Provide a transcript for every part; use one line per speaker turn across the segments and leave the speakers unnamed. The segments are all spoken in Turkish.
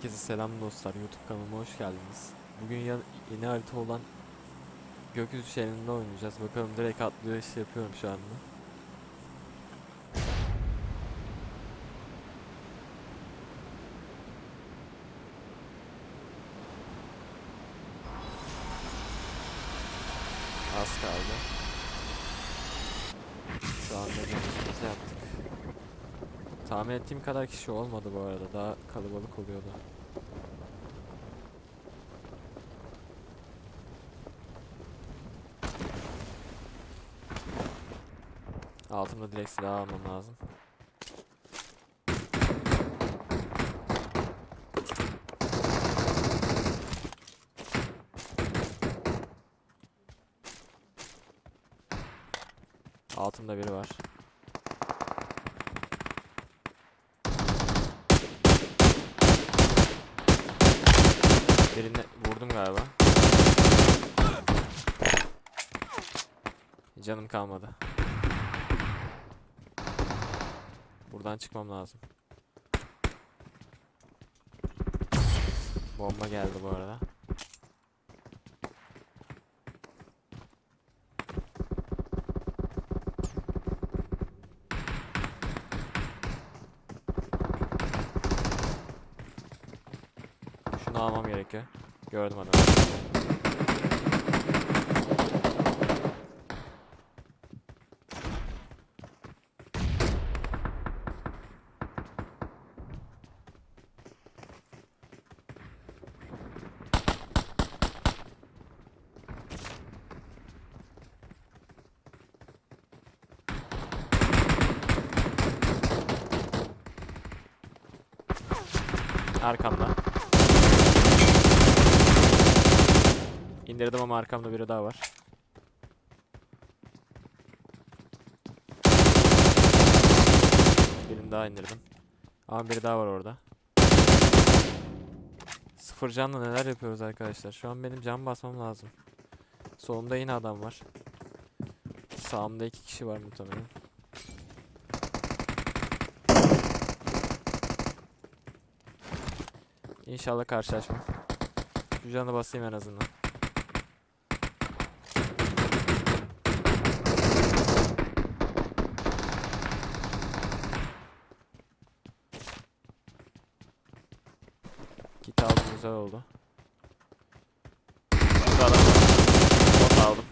Herkese selam dostlar. YouTube kanalıma hoş geldiniz. Bugün yeni harita olan Gökyüzü şehrinde oynayacağız. Bakalım direkt atlayış yapıyorum şu anda. Az kaldı. Şu anda görüşümüzü yaptık. Tahmin ettiğim kadar kişi olmadı bu arada. Daha kalabalık oluyordu. Altımda direkt silah almam lazım. Altımda biri var. Canım kalmadı. Buradan çıkmam lazım. Bomba geldi bu arada. Şunu almam gerekiyor. Gördüm adamı. Arkamda. İndirdim ama arkamda biri daha var. Birini daha indirdim. Ama biri daha var orada. Sıfır canla neler yapıyoruz arkadaşlar. Şu an benim can basmam lazım. Solumda yine adam var. Sağımda iki kişi var muhtemelen. İnşallah karşılaşmam. Şu canı basayım en azından. Kit aldım güzel oldu. Bot aldım.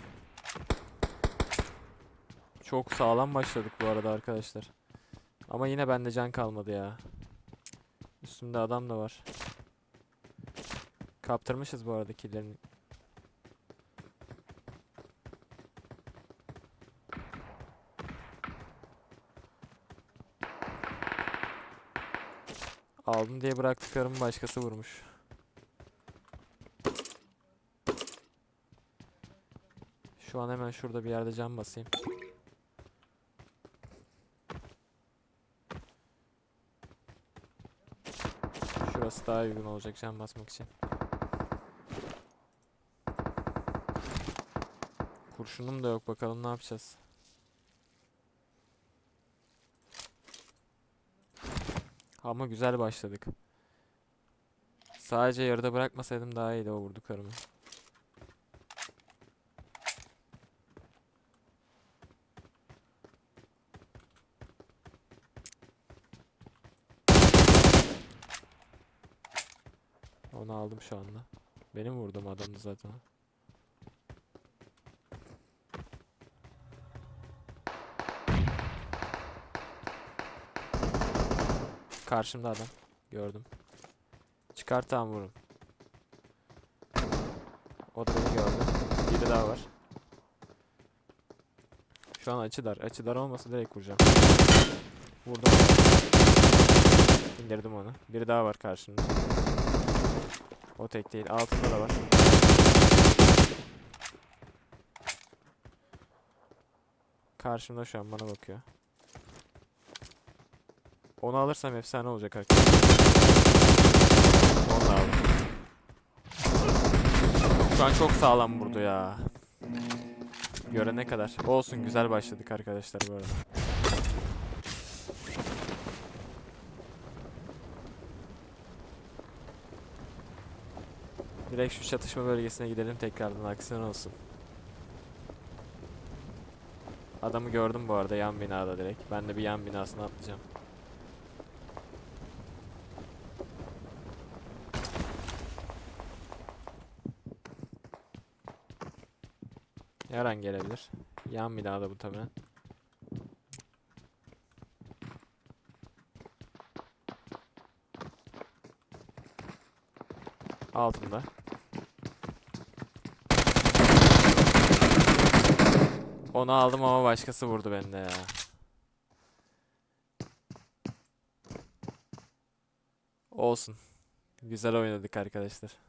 Çok sağlam başladık bu arada arkadaşlar. Ama yine bende can kalmadı ya. Üstümde adam da var. Kaptırmışız bu arada killerini. Aldım diye bıraktıklarımı başkası vurmuş. Şu an hemen şurada bir yerde cam basayım. Şurası daha uygun olacak cam basmak için. Kurşunum da yok bakalım ne yapacağız. Ama güzel başladık. Sadece yarıda bırakmasaydım daha iyiydi o vurduklarımı. Onu aldım şu anda. Benim vurdum adamdı zaten. Karşımda adam. Gördüm. Çıkar tam vurun. O da beni gördü. Biri daha var. Şu an açı dar. Açı dar olmasa direkt vuracağım. Vurdum. İndirdim onu. Biri daha var karşımda. O tek değil. Altında da var. Karşımda şu an bana bakıyor. Onu alırsam efsane olacak arkadaşlar. Onu aldım. Şu an çok sağlam vurdu ya. Görene kadar. Olsun güzel başladık arkadaşlar bu arada. Direkt şu çatışma bölgesine gidelim tekrardan aksiyon olsun. Adamı gördüm bu arada yan binada direkt. Ben de bir yan binasına atlayacağım. Her gelebilir. Yan binada bu tabi. Altında. Onu aldım ama başkası vurdu beni de ya. Olsun. Güzel oynadık arkadaşlar.